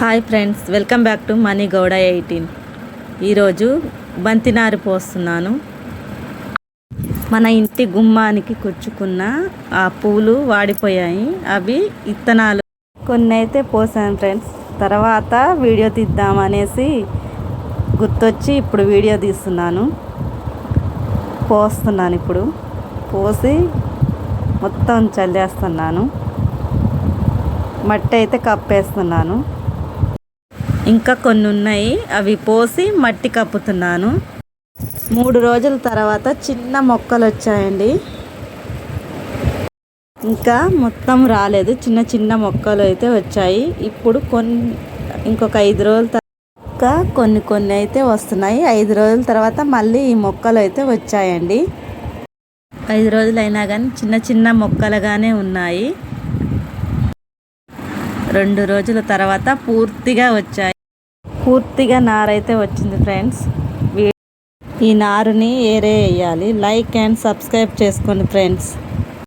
Hi friends welcome back to Mani Gowda eighteen. ఈరోజు బంతినారు పోస్తున్నాను. మన ఇంటి గుమ్మానికి కుచ్చుకున్న ఆ పూలు వాడిపోయాయి. అవి ఇత్తనాలు. కొన్ని అయితే పోసాను ఫ్రెండ్స్. తర్వాత వీడియో తీద్దామనేసి గుర్తొచ్చి ఇప్పుడు వీడియో తీస్తున్నాను. పోస్తున్నాను ఇప్పుడు. పోసి మొత్తం చల్లేస్తున్నాను. మట్టి అయితే కప్పేస్తున్నాను. ఇంకా కొన్ని ఉన్నాయి అవి పోసి మట్టి కప్పుతున్నాను. మూడు రోజుల తర్వాత చిన్న మొక్కలు వచ్చాయండి ఇంకా మొత్తం రాలేదు. చిన్న చిన్న మొక్కలు అయితే వచ్చాయి. ఇప్పుడు కొన్ని ఇంకొక ఐదు రోజుల తర్వాత ఇంకా కొన్ని కొన్ని అయితే వస్తున్నాయి. ఐదు రోజుల తర్వాత మళ్ళీ ఈ మొక్కలు అయితే వచ్చాయండి. ఐదు రోజులు అయినా కానీ చిన్న చిన్న మొక్కలుగానే ఉన్నాయి. రెండు రోజుల తర్వాత పూర్తిగా వచ్చాయి. పూర్తిగా నారైతే వచ్చింది ఫ్రెండ్స్. ఈ నారుని ఏరే వేయాలి. లైక్ అండ్ సబ్స్క్రైబ్ చేసుకోండి ఫ్రెండ్స్.